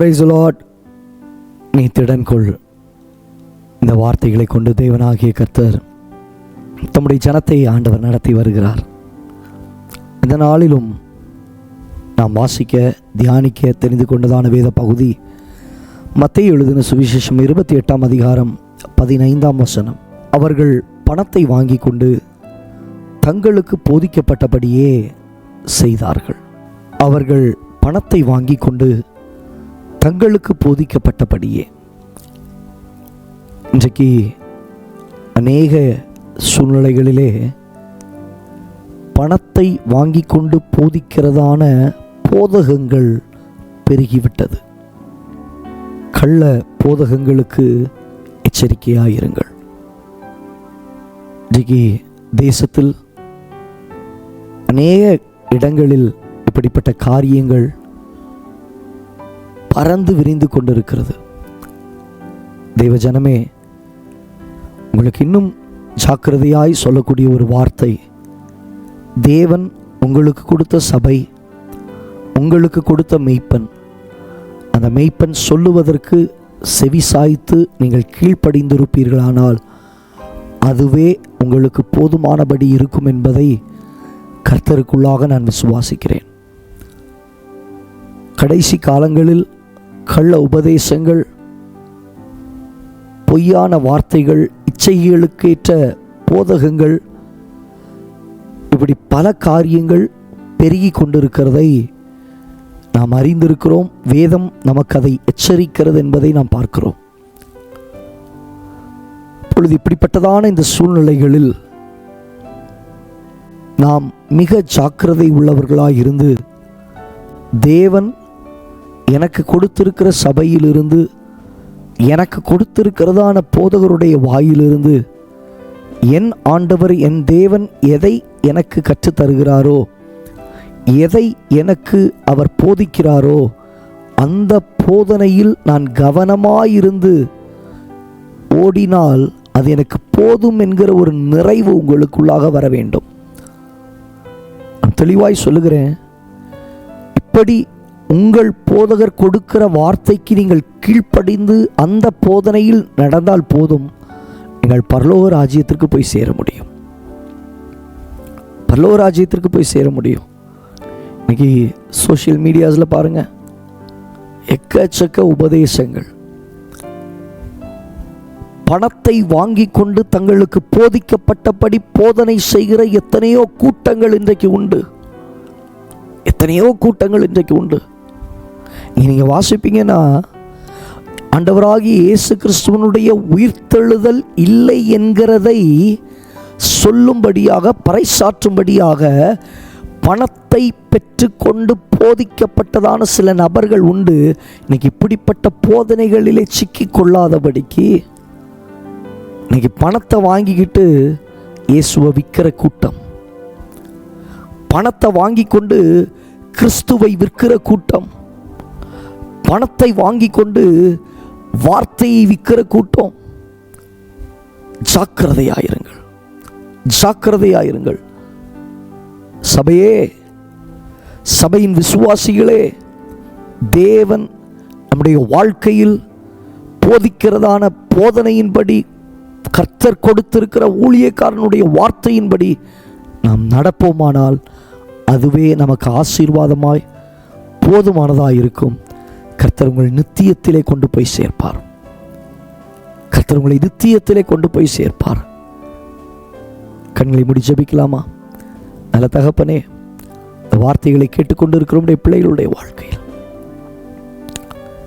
Price lot நீ திடன் கொள் இந்த வார்த்தைகளை கொண்டு தேவனாகிய கர்த்தர் தம்முடைய ஜனத்தை ஆண்டவர் நடத்தி வருகிறார். இந்த நாளிலும் நாம் வாசிக்க தியானிக்க தெரிந்து கொண்டதான வேத பகுதி மத்திய எழுதின சுவிசேஷம் இருபத்தி எட்டாம் அதிகாரம் பதினைந்தாம் வசனம். அவர்கள் பணத்தை வாங்கி கொண்டு தங்களுக்கு போதிக்கப்பட்டபடியே செய்தார்கள். அவர்கள் பணத்தை வாங்கி கொண்டு தங்களுக்கு போதிக்கப்பட்டபடியே. இன்றைக்கு அநேக சூழ்நிலைகளிலே பணத்தை வாங்கி கொண்டு போதிக்கிறதான போதகங்கள் பெருகிவிட்டது. கள்ள போதகங்களுக்கு எச்சரிக்கையாயிருங்கள். இன்றைக்கு தேசத்தில் அநேக இடங்களில் இப்படிப்பட்ட காரியங்கள் பறந்து விரிந்து கொண்டிருக்கிறது. தெய்வ ஜனமே உங்களுக்கு இன்னும் ஜாக்கிரதையாய் சொல்லக்கூடிய ஒரு வார்த்தை. தேவன் உங்களுக்கு கொடுத்த சபை உங்களுக்கு கொடுத்த மெய்ப்பன். அந்த மெய்ப்பன் சொல்லுவதற்கு செவி சாய்த்து நீங்கள் கீழ்ப்படிந்திருப்பீர்களானால் அதுவே உங்களுக்கு போதுமானபடி இருக்கும் என்பதை கர்த்தருக்குள்ளாக நான் விசுவாசிக்கிறேன். கடைசி காலங்களில் கள்ள உபதேசங்கள் பொய்யான வார்த்தைகள் இச்சைகளுக்கேற்ற போதகங்கள் இப்படி பல காரியங்கள் பெருகி கொண்டிருக்கிறதை நாம் அறிந்திருக்கிறோம். வேதம் நமக்கு அதை எச்சரிக்கிறது என்பதை நாம் பார்க்கிறோம். இப்பொழுது இப்படிப்பட்டதான இந்த சூழ்நிலைகளில் நாம் மிக ஜாக்கிரதை உள்ளவர்களாக இருந்து தேவன் எனக்கு கொடுத்திருக்கிற சபையிலிருந்து எனக்கு கொடுத்திருக்கிறதான போதகருடைய வாயிலிருந்து என் ஆண்டவர் என் தேவன் எதை எனக்கு கற்றுத் தருகிறாரோ எதை எனக்கு அவர் போதிக்கிறாரோ அந்த போதனையில் நான் கவனமாயிருந்து ஓடினால் அது எனக்கு போதும் என்கிற ஒரு நிறைவு உங்களுக்குள்ளாக வர வேண்டும். தெளிவாய் சொல்லுகிறேன். இப்படி உங்கள் போதகர் கொடுக்கிற வார்த்தைக்கு நீங்கள் கீழ்ப்படிந்து அந்த போதனையில் நடந்தால் போதும் நீங்கள் பரலோக ராஜ்யத்திற்கு போய் சேர முடியும். பரலோக ராஜ்யத்திற்கு போய் சேர முடியும். இன்னைக்கு சோஷியல் மீடியாஸில் பாருங்கள் எக்கச்சக்க உபதேசங்கள். பணத்தை வாங்கி கொண்டு தங்களுக்கு போதிக்கப்பட்டபடி போதனை செய்கிற எத்தனையோ கூட்டங்கள் இன்றைக்கு உண்டு. எத்தனையோ கூட்டங்கள் இன்றைக்கு உண்டு. நீங்கள் வாசிப்பீங்கன்னா ஆண்டவராகி இயேசு கிறிஸ்துவனுடைய உயிர்த்தெழுதல் இல்லை என்கிறதை சொல்லும்படியாக பறைசாற்றும்படியாக பணத்தை பெற்றுக்கொண்டு போதிக்கப்பட்டதான சில நபர்கள் உண்டு. இன்னைக்கு இப்படிப்பட்ட போதனைகளிலே சிக்கி கொள்ளாதபடிக்கு இன்னைக்கு பணத்தை வாங்கிக்கிட்டு இயேசுவை விற்கிற கூட்டம் பணத்தை வாங்கி கொண்டு கிறிஸ்துவை விற்கிற கூட்டம் பணத்தை வாங்கி கொண்டு வார்த்தையை விற்கிற கூட்டம் ஜாக்கிரதையாயிருங்கள். ஜாக்கிரதையாயிருங்கள். சபையே சபையின் விசுவாசிகளே தேவன் நம்முடைய வாழ்க்கையில் போதிக்கிறதான போதனையின்படி கர்த்தர் கொடுத்திருக்கிற ஊழியக்காரனுடைய வார்த்தையின்படி நாம் நடப்போமானால் அதுவே நமக்கு ஆசீர்வாதமாய் போதுமானதாக இருக்கும் கர்த்தர் உங்களை நித்தியத்திலே கொண்டு போய் சேர்ப்பார். கர்த்தர் உங்களை நித்தியத்திலே கொண்டு போய் சேர்ப்பார். கண்களை முடி ஜபிக்கலாமா? நல்ல தகப்பனே இந்த வார்த்தைகளை கேட்டுக்கொண்டு இருக்கிறோம் பிள்ளைகளுடைய வாழ்க்கையில்.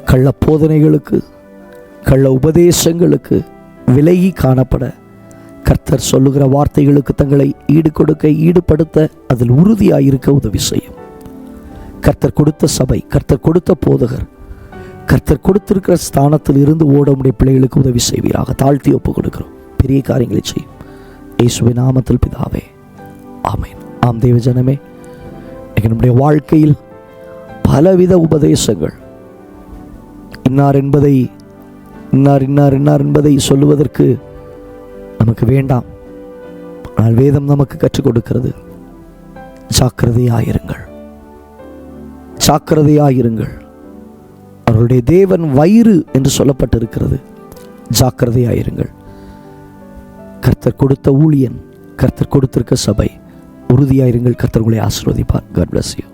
கள்ள போதனைகளுக்கு கள்ள உபதேசங்களுக்கு விலகி காணப்பட கர்த்தர் சொல்லுகிற வார்த்தைகளுக்கு தங்களை ஈடு கொடுக்க ஈடுபடுத்த அதில் உறுதியாயிருக்க உதவி செய்யும். கர்த்தர் கொடுத்த சபை கர்த்தர் கொடுத்த போதகர் கர்த்தர் கொடுத்திருக்கிற ஸ்தானத்தில் இருந்து ஓட முடிய பிள்ளைகளுக்கு உதவி செய்வீராக. தாழ்த்தி ஒப்பு கொடுக்கிறோம். பெரிய காரியங்களை செய்யும். இயேசுவின் நாமத்தில் பிதாவே. ஆமேன். ஆம் தேவ ஜனமே நம்முடைய வாழ்க்கையில் பலவித உபதேசங்கள் இன்னார் என்பதை இன்னார் இன்னார் இன்னார் என்பதை சொல்லுவதற்கு நமக்கு வேண்டாம். ஆனால் வேதம் நமக்கு கற்றுக் கொடுக்கிறது. ஜாக்கிரதையாயிருங்கள். ஜாக்கிரதையாயிருங்கள். அவர்களுடைய தேவன் வயிறு என்று சொல்லப்பட்டிருக்கிறது. ஜாக்கிரதையாயிருங்கள். கர்த்தர் கொடுத்த ஊழியன் கர்த்தர் கொடுத்திருக்க சபை உறுதியாயிருங்கள். கர்த்தர்களை ஆசிர்வதிப்பார் ஆசீர்வதிப்பார். God bless you